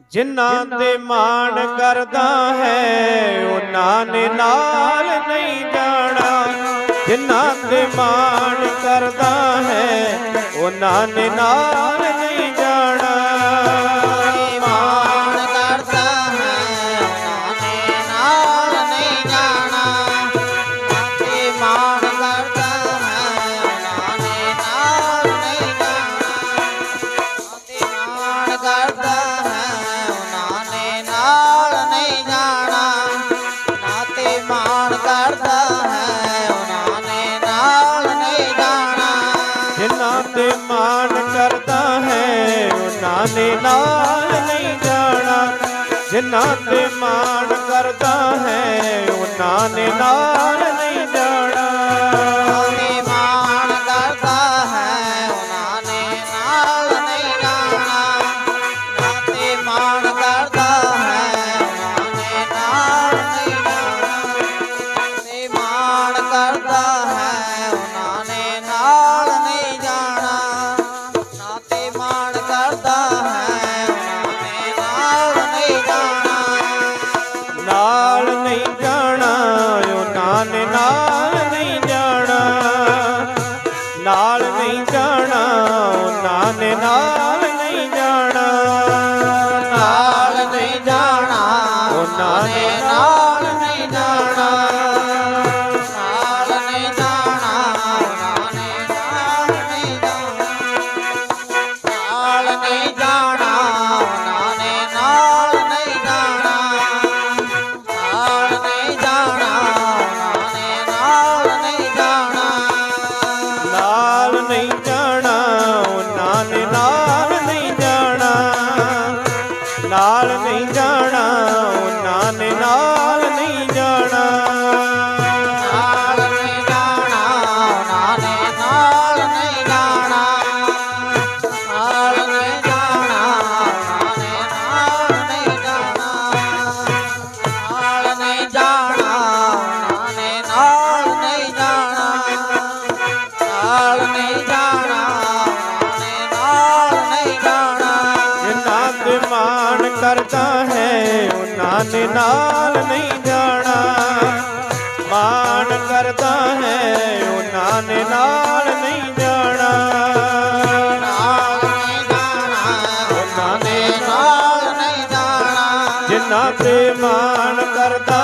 ਜਿਨ੍ਹਾਂ ਤੇ ਮਾਣ ਕਰਦਾ ਹੈ ਉਹਨਾਂ ਨੇ ਨਾਲ ਨਹੀਂ ਜਾਣਾ। ਜਿਨ੍ਹਾਂ ਤੇ ਮਾਣ ਕਰਦਾ ਹੈ ਉਹਨਾਂ ਨੇ ਨਾਲ ਨਹੀਂ ਜਿਨ੍ਹਾਂ ਤੇ ਮਾਣ ਕਰਦਾ ਹੈ। ਉਹਨਾਂ ਨੇ ਨਾਲ ਨਹੀਂ ਜਾਣਾ। ਜਿਨ੍ਹਾਂ ਤੇ ਮਾਣ ਕਰਦਾ ਹੈ ਉਹਨਾਂ ਨੇ ਨਾਲ ਨਾਲ ਨਹੀਂ ਜਾਣਾ। ਨਾਲ ਨਹੀਂ ਜਾਣਾ ਉਹਨਾਂ ਨੇ ਨਾਲ ਨਹੀਂ ਜਾਣਾ। ਨਾਲ ਨਹੀਂ ਜਾਣਾ ਉਹਨਾਂ ਨੇ ਨਾਲ ਜਾਣਾ ਨੇ ਨਾਲ ਨਹੀਂ ਜਾਣਾ। ਨਾਲ ਨਹੀਂ ਜਾਣਾ ਨੇ ਨਾਲ ਨਹੀਂ ਜਾਣਾ। ਜਿਨ੍ਹਾਂ ਤੇ ਮਾਣ ਕਰਦਾ ਹੈ ਉਹਨਾਂ ਨੇ ਨਾਲ ਨਹੀਂ ਜਾਣਾ। ਮਾਣ ਕਰਦਾ ਹੈ ਉਹਨਾਂ ਨੇ ਨਾਲ ਨਹੀਂ ਜਾਣਾ। ਨਾਲ ਨਹੀਂ ਜਾਣਾ ਉਹਨਾਂ ਨੇ ਨਾਲ ਨਹੀਂ ਜਾਣਾ। ਜਿਨ੍ਹਾਂ ਤੇ ਮਾਣ ਕਰਦਾ